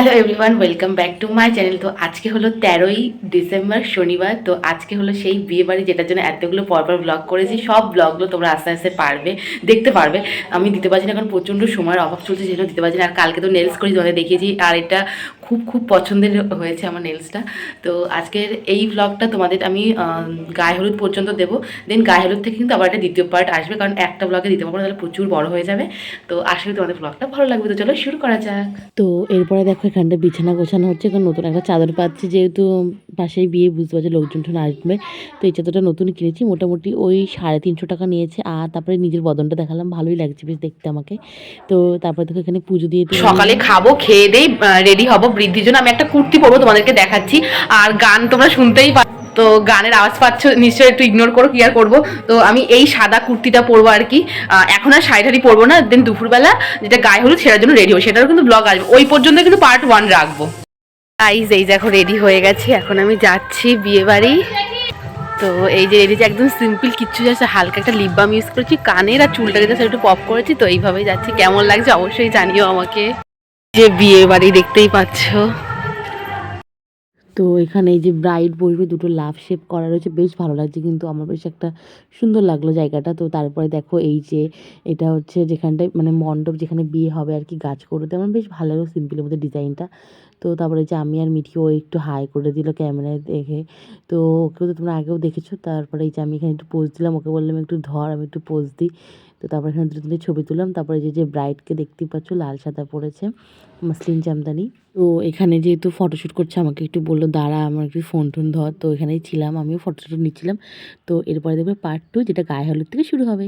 Hello everyone welcome back to my channel তো আজকে হলো তেরোই ডিসেম্বর, শনিবার। তো আজকে হলো সেই বিয়ে বাড়ি যেটার জন্য এতগুলো পরপর ব্লগ করেছি, সব ব্লগগুলো তোমরা আস্তে আস্তে পারবে, দেখতে পারবে। আমি দিতে পারছি না এখন প্রচণ্ড সময়ের অভাব চলছে, সেজন্য দিতে পারছি না। আর কালকে তো নেলস করি, তোমাদের দেখিয়েছি। আর এটা খুব খুব পছন্দের হয়েছে আমার নেলসটা তো আজকের এই ব্লগটা তোমাদের আমি গায়ে হলুদ পর্যন্ত দেবো। দেন গায়ে হলুদ থেকে কিন্তু আবার একটা দ্বিতীয় পার্ট আসবে কারণ একটা ব্লগে দিতে পারব তাহলে প্রচুর বড় হয়ে যাবে। তো আসলে তোমাদের ব্লগটা ভালো লাগবে। তো চলো শুরু করা যাক। তো এরপরে দেখো এখানটা বিছানা গোছানো হচ্ছে কারণ নতুন একটা চাদর পাচ্ছি যেহেতু পাশেই বিয়ে বুঝতে পারছি লোকজন টোন আসবে। তো এই চাদরটা নতুন কিনেছি মোটামুটি ওই সাড়ে তিনশো টাকা নিয়েছে আর তারপরে নিজের বদনটা দেখালাম ভালোই লাগছে বেশ দেখতে আমাকে। তো তারপরে দেখো এখানে পুজো দিয়ে- সকালে খাব খেয়ে দেই রেডি হব বৃদ্ধির জন্য আমি একটা কুর্তি পরবো, তোমাদেরকে দেখাচ্ছি। আর গান তোমরা শুনতেই পা তো গানের আওয়াজ পাচ্ছ, নিশ্চয়ই একটু ইগনোর করো কি আর করব। তো আমি এই সাদা কুর্তিটা পরবো আর কি। এখন আর শাড়ি পরবো না দেন দুপুরবেলা যেটা গায়ে হলুদ সেটার জন্য রেডি হব। সেটারও কিন্তু ব্লগ আসবে। ওই পর্যন্ত কিন্তু পার্ট ওয়ান রাখব। আইজ এই দেখো রেডি হয়ে গেছে। এখন আমি যাচ্ছি বিয়ে বাড়ি। তো এই যে রেডি একদম সিম্পল কিচ্ছু যাচ্ছে হালকা একটা লিপ বাম ইউজ করেছি। কানের আর চুলটাকে জাস্ট একটু পপ করেছি। তো এইভাবেই যাচ্ছি। কেমন লাগছে অবশ্যই জানিও আমাকে। যে বিয়ে বাড়ি দেখতেই পাচ্ছ। তো এখানে এই যে ব্রাইড বসবে, দুটো লাভ শেপ করা রয়েছে, বেশ ভালো লাগছে কিন্তু আমার বেশ একটা সুন্দর লাগল জায়গাটা। তো তারপরে দেখো এই যে এটা হচ্ছে যেখানটায় মানে মণ্ডপ যেখানে বিয়ে হবে আর কি গাছ করতে আমার বেশ ভালো লাগল সিম্পলের মধ্যে ডিজাইনটা। তো তারপরে যে আমি আর মিঠি, ও একটু হাই করে দিল ক্যামেরায় দেখে। তো ওকেও তো তোমরা আগেও দেখেছ, তারপরে এই যে আমি এখানে একটু পোজ দিলাম, ওকে বললাম একটু ধর, আমি একটু পোজ দিই। তো তারপরে এখানে দুটো তিনটে ছবি তুললাম। তারপরে যে যে ব্রাইডকে দেখতেই পাচ্ছ, লাল সাদা পড়েছে মাসলিন জামদানি। তো এখানে যেহেতু ফটোশ্যুট করছে, আমাকে একটু বলল, দাঁড়া, আমার একটু ফোন টোন ধর। তো এখানেই ছিলাম, আমিও ফটোশ্যুট নিচ্ছিলাম। তো এরপরে দেখবে পার্ট টু যেটা গায়ে হলুদ থেকে শুরু হবে।